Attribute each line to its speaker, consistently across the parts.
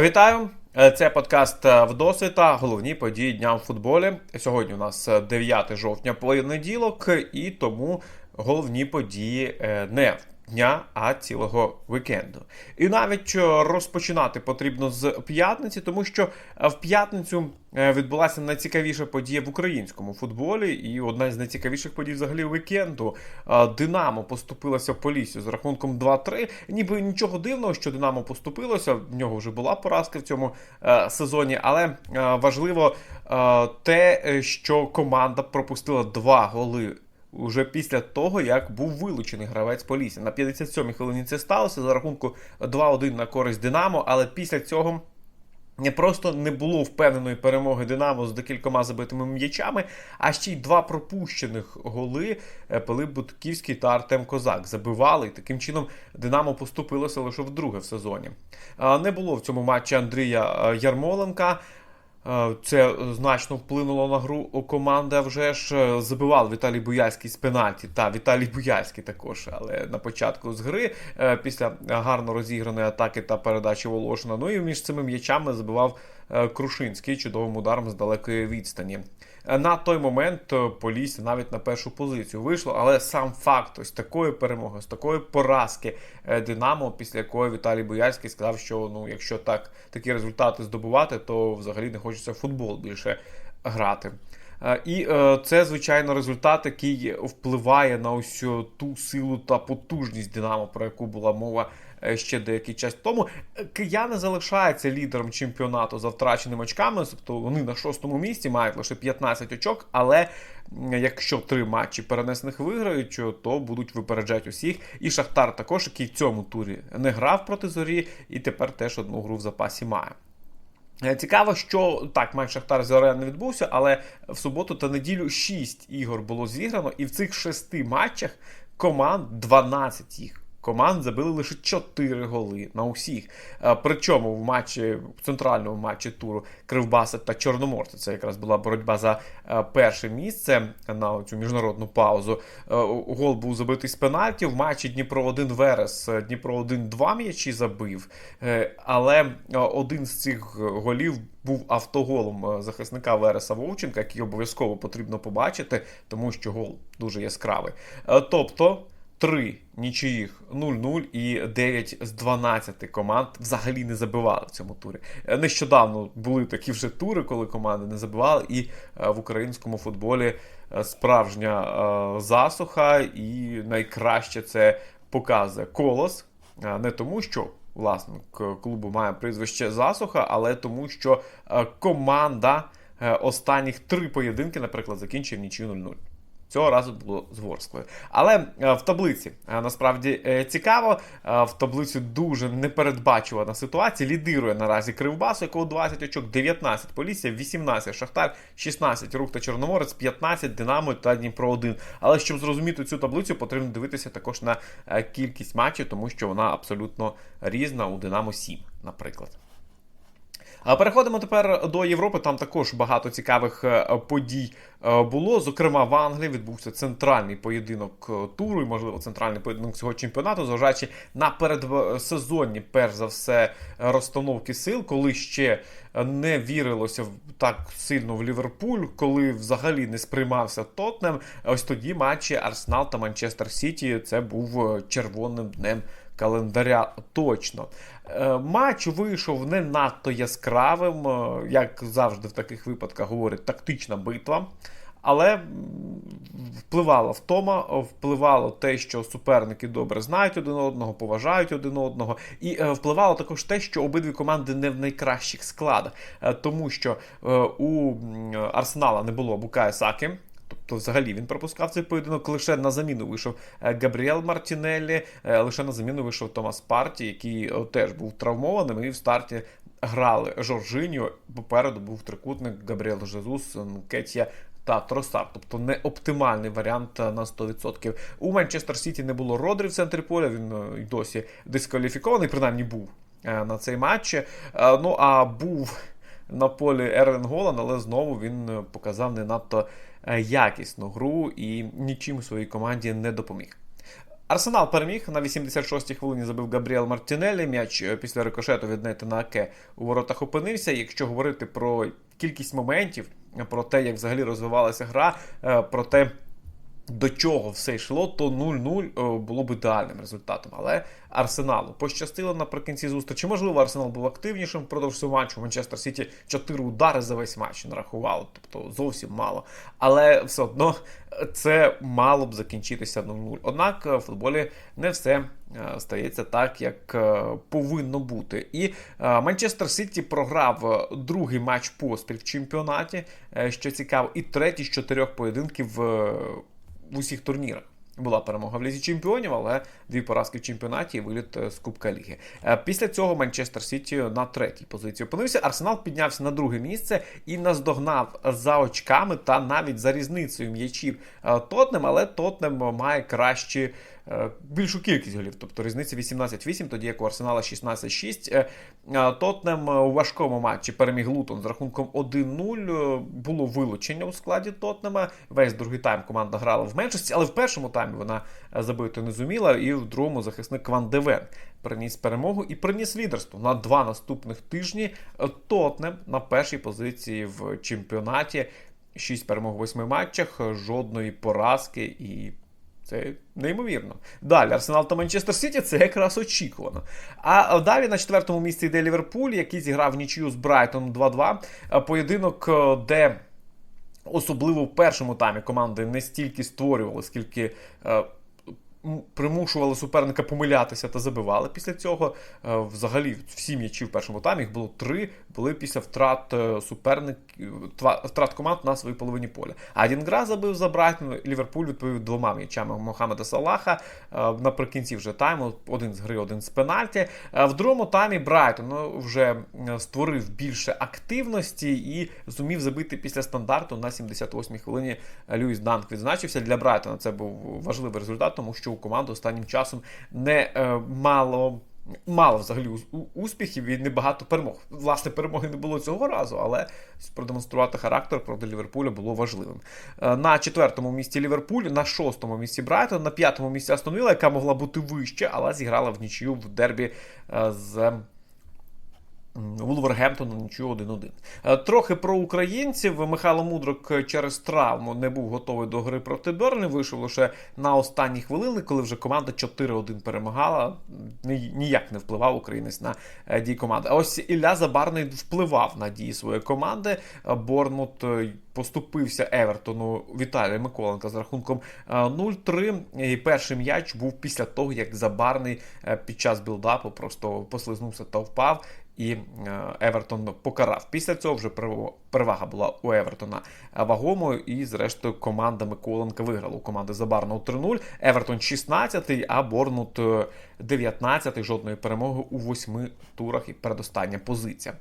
Speaker 1: Вітаю! Е, Це подкаст е, «Вдосвіта. Головні події дня в футболі. Сьогодні у нас е, 9 жовтня понеділок, і тому головні події е, не дня, а цілого вікенду. І навіть е, розпочинати потрібно з п'ятниці, тому що е, в п'ятницю е, відбулася найцікавіша подія в українському футболі, і одна з найцікавіших подій взагалі вікенду. Динамо поступилося в Поліссю з рахунком 2-3. Ніби нічого дивного, що Динамо поступилося. В нього вже була поразка в цьому сезоні, але важливо те, що команда пропустила два голи. Уже після того, як був вилучений гравець Полісся. На 57-й хвилині це сталося за рахунку 2-1 на користь Динамо, але після цього не просто не було впевненої перемоги Динамо з декількома забитими м'ячами, а ще й два пропущених голи е, Пилип Будківський та Артем Козак забивали. І таким чином Динамо поступилося лише вдруге в сезоні. Не було в цьому матчі Андрія е, Ярмоленка. Е, Це значно вплинуло на гру команди. а Вже ж е, забивав Віталій Буяльський з пенальті. Та Віталій Буяльський також, але на початку з гри, е, після гарно розіграної атаки та передачі Волошина. Ну і між цими м'ячами забивав Крушинський чудовим ударом з далекої відстані. На той момент е, Полісся навіть на першу позицію вийшло, але сам факт ось такої перемоги, з такої поразки е, Динамо, після якої Віталій Боярський сказав, що ну, якщо так такі результати здобувати, то взагалі не хочеться в футбол більше грати. Е, І це, звичайно, результат, який впливає на ось ту силу та потужність Динамо, про яку була мова ще деякий час тому. Е, Кияни залишаються лідером чемпіонату за втраченими очками, тобто вони на шостому місці мають лише 15 очок, але якщо три матчі перенесених виграють, е, то будуть випереджати усіх. І Шахтар також, який в цьому турі не грав проти зорі, і тепер теж одну гру в запасі має. Е, Цікаво, що так, матч Шахтар Зоря не відбувся, але в суботу та неділю 6 ігор було зіграно, і в цих шести матчах команд 12 їх. Команд забили лише 4 голи на усіх. Е, Причому в матчі, в центральному матчі туру Кривбаса та Чорноморця. Це якраз була боротьба за е, перше місце на цю міжнародну паузу. Е, Гол був забитий з пенальті. В матчі Дніпро 1 Верес. Дніпро 1 два м'ячі забив. Але один з цих голів був автоголом захисника Вереса Вовченка, який обов'язково потрібно побачити, тому що гол дуже яскравий. Тобто. 3 нічиїх 0-0 і 9 з 12 команд взагалі не забивали в цьому турі. Е, Нещодавно були такі вже тури, коли команди не забивали, і е, в українському футболі е, справжня засуха, і найкраще це показує колос. Не тому, що власник клубу має прізвище засуха, але тому, що команда останніх три поєдинки, наприклад, закінчив нічию 0-0. Цього разу було з Ворсклою. Але е, в таблиці е, насправді е, цікаво. В таблиці дуже непередбачувана ситуація. Лідирує наразі Кривбас, у якого 20 очок, 19 Полісся, 18 Шахтар, 16 Рух та Чорноморець, 15 Динамо та Дніпро 1. Але щоб зрозуміти цю таблицю, потрібно дивитися також на кількість матчів, тому що вона абсолютно різна. У Динамо 7, наприклад. Переходимо тепер до Європи. Там також багато цікавих е, подій е, було. Зокрема, в Англії відбувся центральний поєдинок е, туру, і можливо центральний поєдинок цього чемпіонату, зважаючи на передсезонні, перш за все, розстановки сил, коли ще не вірилося так сильно в Ліверпуль, коли взагалі не сприймався Тотнем. Ось тоді матчі Арсенал та Манчестер Сіті це був червоним днем календаря точно. Е, Матч вийшов не надто яскравим, е, як завжди в таких випадках говорять, тактична битва. Але впливала втома, впливало те, що суперники добре знають один одного, поважають один одного, і е, впливало також те, що обидві команди не в найкращих складах, тому що у Арсенала не було Букая Саки. Тобто, взагалі він пропускав цей поєдинок. Лише на заміну вийшов е, Габріел Мартінеллі, е, лише на заміну вийшов Томас Парті, який е, теж був травмованим, і в старті грали Жоржиньо. Попереду був трикутник Габріел Жезус, Кетія та Тросар, тобто не оптимальний варіант на 100%. У Манчестер Сіті не було Родрі в центрі поля, він й досі дискваліфікований, принаймні був на цей матч. Е, Ну а був на полі Ерлен Голан, але знову він е, показав не надто е, якісну гру і нічим своїй команді не допоміг. Арсенал переміг на 86-й хвилині забив Габріел Мартінелі. М'яч е, після рикошету від Нейтана Аке у воротах опинився. Якщо говорити про кількість моментів, про те, як взагалі розвивалася гра, про те. До чого все йшло, то 0-0 було б ідеальним результатом. Але Арсеналу пощастило наприкінці зустрічі. Можливо, Арсенал був активнішим впродовж цього матчу. Манчестер Сіті 4 удари за весь матч нарахувало, тобто зовсім мало. Але все одно це мало б закінчитися 0-0. Однак в футболі не все стається так, як повинно бути. І Манчестер Сіті програв другий матч поспіль в чемпіонаті, що цікаво, і третій з чотирьох поєдинків в усіх турнірах. Була перемога в лізі чемпіонів, але дві поразки в чемпіонаті і виліт з Кубка Ліги. Після цього Манчестер Сіті на третій позиції опинився. Арсенал піднявся на друге місце і наздогнав за очками та навіть за різницею м'ячів Тотнем, але Тотнем має кращі. Більшу кількість голів, тобто різниця 18-8, тоді як у Арсенала 16-6. Тотнем у важкому матчі переміг Лутон з рахунком 1-0. Було вилучення у складі Тотнема. Весь другий тайм команда грала в меншості, але в першому таймі вона забити не зуміла. І в другому захисник Кван Девен приніс перемогу і приніс лідерство на два наступних тижні. Тотнем на першій позиції в чемпіонаті. Шість перемог в восьми матчах, жодної поразки і. Це неймовірно. Далі Арсенал та Манчестер Сіті це якраз очікувано. А далі на четвертому місці йде Ліверпуль, який зіграв нічию з Брайтоном 2-2. Поєдинок, де особливо в першому таймі команди не стільки створювали, скільки примушували суперника помилятися та забивали після цього. Е, взагалі, всі м'ячі в першому таймі їх було три, були після втрат е, суперник, втрат команд на своїй половині поля. А Дінгра забив за Брайтон, Ліверпуль відповів двома м'ячами Мохамеда Салаха. Е, наприкінці вже тайму, один з гри, один з пенальті. В другому таймі Брайтон ну, вже створив більше активності і зумів забити після стандарту на 78-й хвилині. Люїс Данк відзначився. Для Брайтона це був важливий результат, тому що у команду останнім часом не е, мало. Мало взагалі успіхів і небагато перемог. Власне, перемоги не було цього разу, але продемонструвати характер проти Ліверпуля було важливим. Е, на четвертому місці Ліверпуль, на шостому місці Брайтон, на п'ятому місці Астонвіла, яка могла бути вище, але зіграла в нічию в дербі е, з Вулвергемптон нічого 1-1. Е, трохи про українців. Михайло Мудрик через травму не був готовий до гри проти Берни. Вийшов лише на останні хвилини, коли вже команда 4-1 перемагала. Ніяк не впливав українець на е, дії команди. А ось Ілля Забарний впливав на дії своєї команди. Е, Борнмут поступився Евертону Віталія Миколенка з рахунком 0-3. І Перший м'яч був після того, як Забарний під час білдапу просто послизнувся та впав і е, Евертон покарав. Після цього вже перевага була у Евертона вагомою, і, зрештою, команда Миколенка виграла у команди Забарного 3-0. Евертон 16-й, а Борнут 19-й. Жодної перемоги у восьми турах і передостання позиція.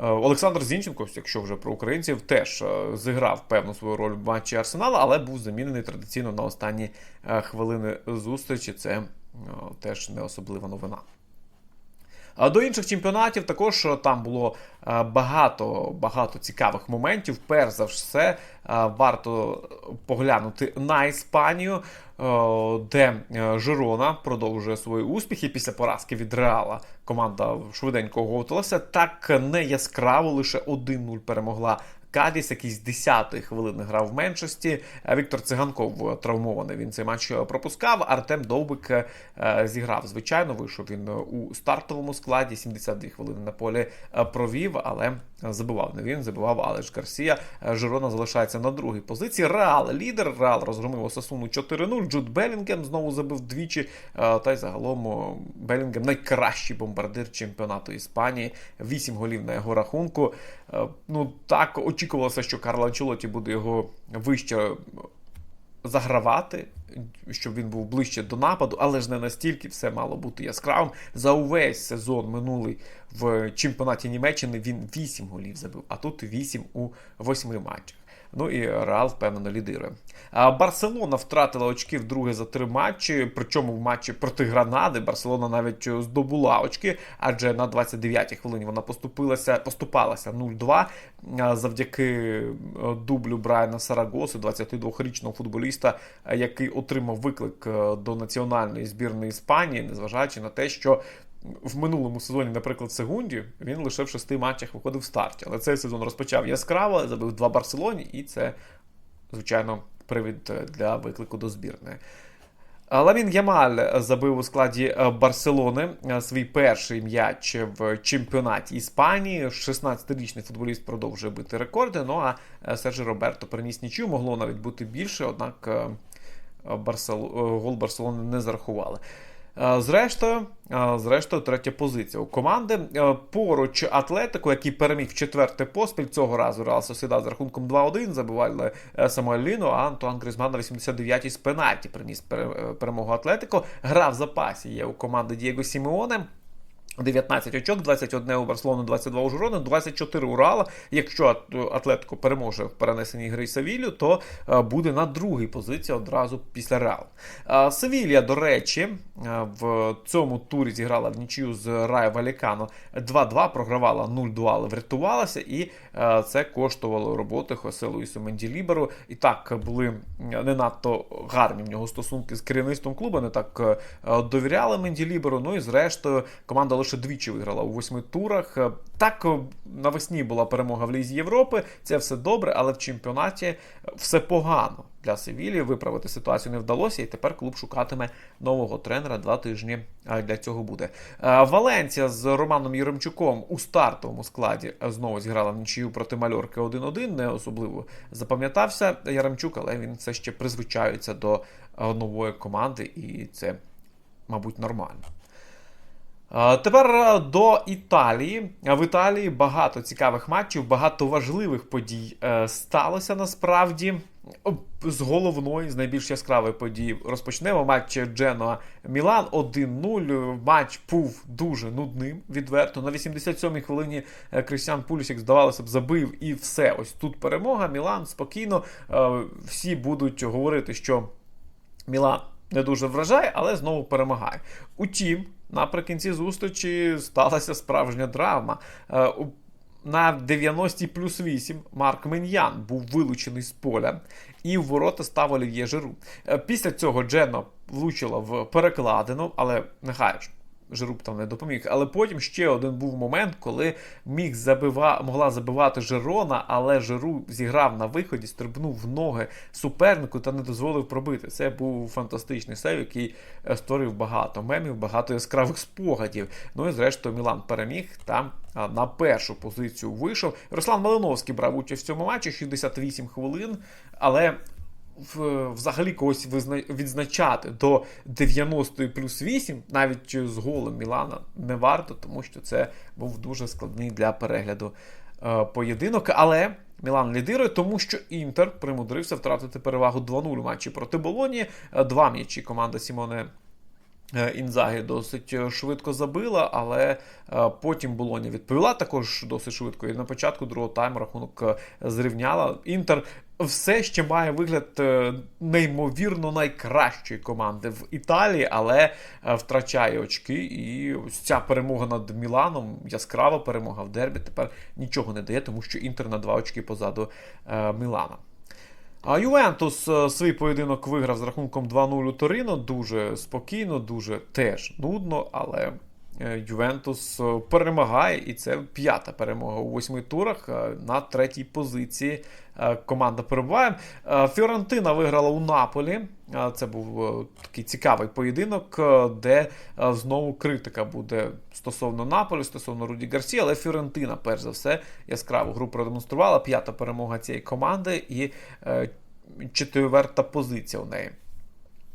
Speaker 1: Е, Олександр Зінченко, якщо вже про українців, теж е, зіграв певну свою роль в матчі Арсенала, але був замінений традиційно на останні хвилини зустрічі. Це теж не особлива новина. До інших чемпіонатів також е, там було е, багато багато цікавих моментів. Перш за все, е, варто поглянути на Іспанію, де Жирона продовжує свої успіхи після поразки від Реала. Команда швиденько готувалася. Так не яскраво, лише 1-0 перемогла Кадіс, якийсь 10-ї хвилини грав в меншості. Віктор Циганков травмований. Він цей матч пропускав. Артем Довбик е, зіграв. Звичайно, вийшов він у стартовому складі. 72 хвилини на полі е, провів, але забивав не він, забивав Алеш Гарсія. Е, Жирона залишається на другій позиції. Реал лідер. Реал розгромив Осасуну 4-0. Джуд Белінгем знову забив двічі. Та й загалом Белінгем найкращий бомбардир чемпіонату Іспанії. Вісім голів на його рахунку. Ну так очікувалося, що Карло Анчелоті буде його вище загравати, щоб він був ближче до нападу, але ж не настільки все мало бути яскравим. За увесь сезон минулий в чемпіонаті Німеччини він 8 голів забив, а тут 8 у 8 матчах. Ну і Реал впевнено лідирує. Барселона втратила очки вдруге за три матчі. Причому в матчі проти Гранади Барселона навіть здобула очки, адже на 29-й хвилині вона поступилася, поступалася 0-2 завдяки дублю Брайана Сарагоси, 22-річного футболіста, який отримав виклик до національної збірної Іспанії, незважаючи на те, що в минулому сезоні, наприклад, Сегунді, він лише в шести матчах виходив в старті. Але цей сезон розпочав яскраво, забив два Барселоні, і це, звичайно, привід для виклику до збірної. Ламін Ямаль забив у складі Барселони свій перший м'яч в чемпіонаті Іспанії. 16-річний футболіст продовжує бити рекорди. Ну а Сержі Роберто приніс нічю, могло навіть бути більше, однак Барсел... гол Барселони не зарахували. Зрештою, зрештою, третя позиція у команди. Поруч Атлетику, який переміг в четверте поспіль, цього разу Реал Сосіда з рахунком 2-1, забивали е, Самуель Ліно, а Антуан Гризман на 89-й з пенальті приніс перемогу Атлетико. Гра в запасі є у команди Дієго Сімеоне. 19 очок, 21 у Барселону, 22 у Жирони, 24 у Реала. Якщо Атлетико переможе в перенесеній гри Севілью, то буде на другій позиції одразу після Реала. Севілія, до речі, в цьому турі зіграла в нічию з Райо Валікано 2-2, програвала 0-2, але врятувалася, і це коштувало роботи Хосе Луїсу Менділіберу. І так були не надто гарні в нього стосунки з керівництвом клубу, не так довіряли Менділіберу. Ну і зрештою команда лише двічі виграла у восьми турах. Так навесні була перемога в Лізі Європи. Це все добре, але в чемпіонаті все погано для Севілі. Виправити ситуацію не вдалося, і тепер клуб шукатиме нового тренера. Два тижні для цього буде. Валенція з Романом Єремчуком у стартовому складі знову зіграла в нічию проти Мальорки 1-1. Не особливо запам'ятався Яремчук, але він все ще призвичається до нової команди, і це, мабуть, нормально. Тепер до Італії. В Італії багато цікавих матчів, багато важливих подій е, сталося насправді. З головної, з найбільш яскравої події розпочнемо матч Дженуа Мілан 1-0. Матч був дуже нудним, відверто. На 87-й хвилині е, Крістіан Пулісік, здавалося б, забив і все. Ось тут перемога. Мілан спокійно. Е, всі будуть говорити, що Мілан не дуже вражає, але знову перемагає. Утім, наприкінці зустрічі сталася справжня драма. Е, на 90 плюс 8 Марк Мен'ян був вилучений з поля, і в ворота став Олів'є Жиру. Е, після цього Джено влучила в перекладину, але нехай Жируб там не допоміг. Але потім ще один був момент, коли міг забива... могла забивати Жерона, але Жиру зіграв на виході, стрибнув в ноги супернику та не дозволив пробити. Це був фантастичний сейв, який е, створив багато мемів, багато яскравих спогадів. Ну і зрештою Мілан переміг там. На першу позицію вийшов. Руслан Малиновський брав участь в цьому матчі 68 хвилин, але взагалі когось відзначати до 90 плюс 8, навіть з голом Мілана, не варто, тому що це був дуже складний для перегляду е, поєдинок. Але Мілан лідирує, тому що Інтер примудрився втратити перевагу 2-0 у матчі проти Болоні. Е, два м'ячі команда Сімоне. Е, Інзагі досить швидко забила, але потім Болоні відповіла також досить швидко. І на початку другого тайму рахунок зрівняла. Інтер все ще має вигляд е, неймовірно найкращої команди в Італії, але е, втрачає очки. І ось ця перемога над Міланом, яскрава перемога в Дербі, тепер нічого не дає, тому що Інтер на два очки позаду е, Мілана. А Ювентус свій поєдинок виграв з рахунком 2-0 у Торино. Дуже спокійно, дуже теж нудно, але Е, Ювентус е, перемагає, і це п'ята перемога у восьми турах е, на третій позиції. Команда перебуває. Фіорентина виграла у Наполі. Це був такий цікавий поєдинок, де знову критика буде стосовно Наполі, стосовно Руді Гарсі, але Фіорентина, перш за все, яскраву гру продемонструвала. П'ята перемога цієї команди і четверта позиція у неї.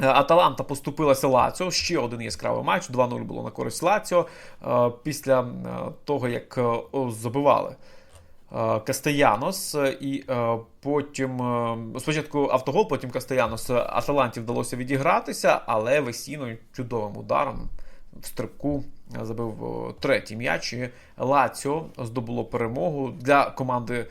Speaker 1: Е, Аталанта поступилася Лаціо. Ще один яскравий матч. 2-0 було на користь Лаціо. Е, після е, того, як забивали Кастеянос, і потім спочатку автогол, потім Кастеянос Аталанті вдалося відігратися, але Весіно чудовим ударом в стрибку забив третій м'яч. і Лаціо здобуло перемогу для команди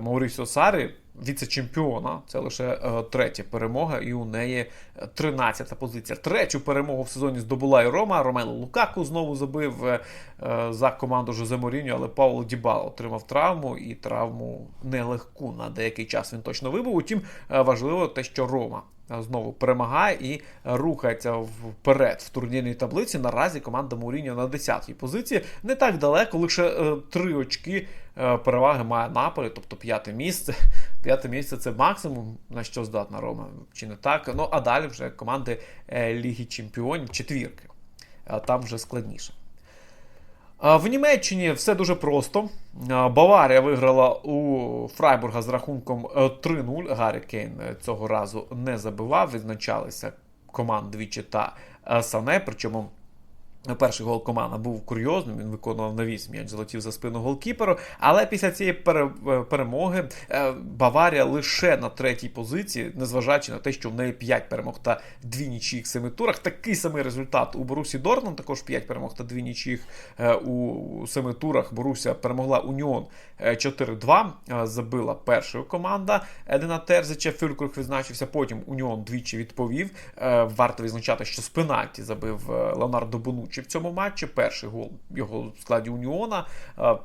Speaker 1: Маурісіо Сарі віце-чемпіона. Це лише е, третя перемога, і у неї 13-та позиція. Третю перемогу в сезоні здобула і Рома. Ромело Лукаку знову забив е, е, за команду Жозе Моріньо, але Пауло Дібало отримав травму і травму нелегку. На деякий час він точно вибув. Утім, важливо те, що Рома. Е, Знову перемагає і рухається вперед в турнірній таблиці. Наразі команда Мауріньо на 10-й позиції. Не так далеко, лише е, три очки е, переваги має Наполі, тобто п'яте місце. П'яте місце це максимум, на що здатна Рома, чи не так. Ну а далі вже команди Ліги Чемпіонів, четвірки. Там вже складніше. В Німеччині все дуже просто. Баварія виграла у Фрайбурга з рахунком е, 3-0. Гаррі Кейн е, цього разу не забивав. Відзначалися команд двічі та е, Сане. Причому перший гол команда був курйозним. Він виконував навіс м'яч, залетів за спину голкіперу. Але після цієї е, перемоги е, Баварія лише на третій позиції, незважаючи на те, що в неї 5 перемог та 2 нічиїх в семи турах. Такий самий результат у Борусі Дортмунд, також 5 перемог та 2 нічиїх е, у семи турах. Боруся перемогла Уніон е, 4-2. е, Забила першою команда Едина Терзича. Фюлькрух відзначився. Потім Уніон двічі відповів. Варто відзначати, що з пенальті забив Леонардо Бонуччі в цьому матчі. Перший гол його в складі Уніона.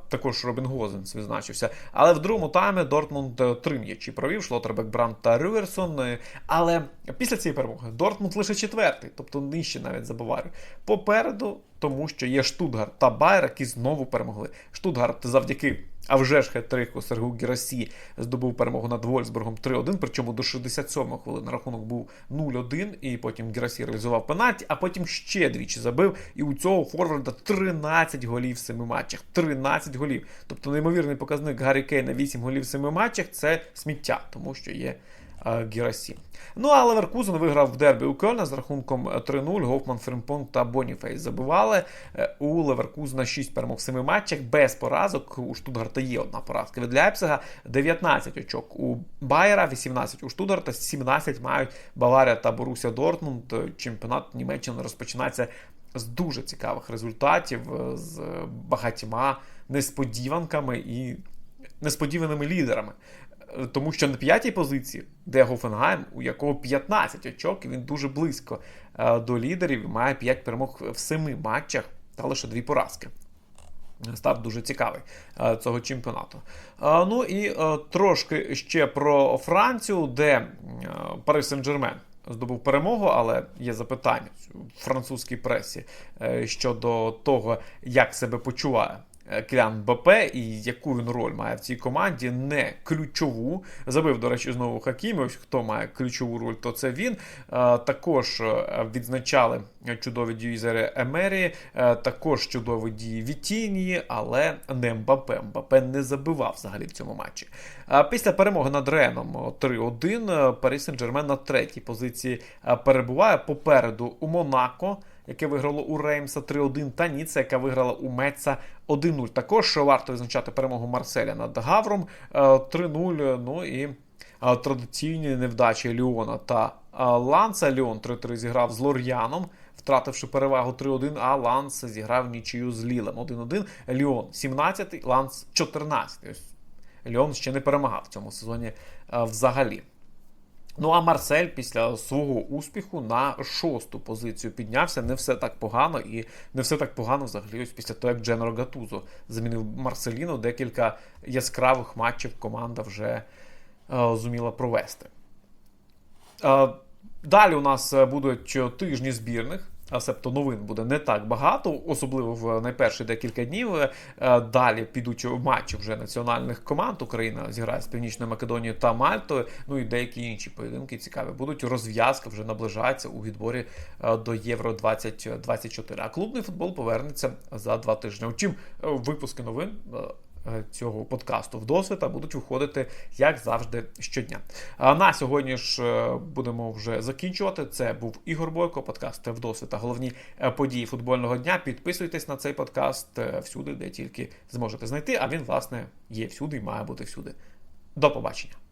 Speaker 1: Також Робін Гозенс відзначився. Але в другому таймі Дортмунд е, три м'ячі провів. Шлотербек Бранд та Рюверсон. Е, Але після цієї перемоги Дортмунд лише четвертий, тобто нижче навіть за Баварію. Попереду, тому що є Штутгарт та Байер, які знову перемогли. Штутгарт завдяки. А вже ж хет-трику Сергу Гірасі здобув перемогу над Вольсбургом 3-1, причому до 67-ї хвилини рахунок був 0-1, і потім Гірасі реалізував пенальті, а потім ще двічі забив. І у цього форварда 13 голів в 7 матчах. 13 голів. Тобто неймовірний показник Гаррі Кейна 8 голів в 7 матчах це сміття, тому що є е, Герасі. Ну а Леверкузен виграв в дербі у Кельна з рахунком 3-0. Гофман, Фримпон та Боніфейс забивали. Е, У Леверкузена 6 перемог в 7 матчах без поразок. У Штутгарта є одна поразка від Ляйпцига. 19 очок у Байера, 18 у Штутгарта, 17 мають Баварія та Боруся Дортмунд. Е, Чемпіонат Німеччини розпочинається з дуже цікавих результатів, е, з багатьма несподіванками і несподіваними лідерами. Тому що на п'ятій позиції, де Гофенгайм, у якого 15 очок, і він дуже близько е, до лідерів, має 5 перемог в 7 матчах та лише 2 поразки. Старт дуже цікавий е, цього чемпіонату. Е, Ну і трошки ще про Францію, де Париж Сен-Джермен здобув перемогу, але є запитання в французькій пресі щодо того, як себе почуває. Е, Кілян БП і яку він роль має в цій команді, не ключову. Забив, до речі, знову Хакімі. Ось хто має ключову роль, то це він. Е, Також е, відзначали чудові дії Зери Емері, також чудові дії Вітінії, але не Мбапе. Мбапе не забивав взагалі в цьому матчі. Після перемоги над Реном 3-1 Парі Сен-Джермен на третій позиції перебуває попереду у Монако. Яке виграло у Реймса 3-1, та Ніцца, яка виграла у Меца 1-0. Також варто відзначати перемогу Марселя над Гавром е, 3-0. Ну і е, традиційні невдачі Ліона та е, Ланса. Ліон 3-3 зіграв з Лор'яном, втративши перевагу 3-1, а Ланс зіграв нічию з Лілем 1-1. Ліон 17-й, Ланс 14-й. Ось Ліон ще не перемагав в цьому сезоні е, взагалі. Ну а Марсель після свого успіху на шосту позицію піднявся. Не все так погано, і не все так погано взагалі. Ось після того, як Дженро Гатузо замінив Марселіну, декілька яскравих матчів команда вже е, зуміла провести. Е, далі у нас е, будуть тижні збірних. А себто новин буде не так багато, особливо в найперші декілька днів. Е, Далі підуть матчі вже національних команд. Україна зіграє з Північною Македонією та Мальтою. Ну і деякі інші поєдинки цікаві. Будуть розв'язка вже наближається у відборі е, до Євро 2024. А клубний футбол повернеться за два тижні. Втім, е, випуски новин. Е, Цього подкасту вдосвіта будуть виходити як завжди щодня. А на сьогодні ж е, будемо вже закінчувати. Це був Ігор Бойко, подкаст вдосвіта. Головні е, події футбольного дня. Підписуйтесь на цей подкаст всюди, де тільки зможете знайти. А він, власне, є всюди і має бути всюди. До побачення.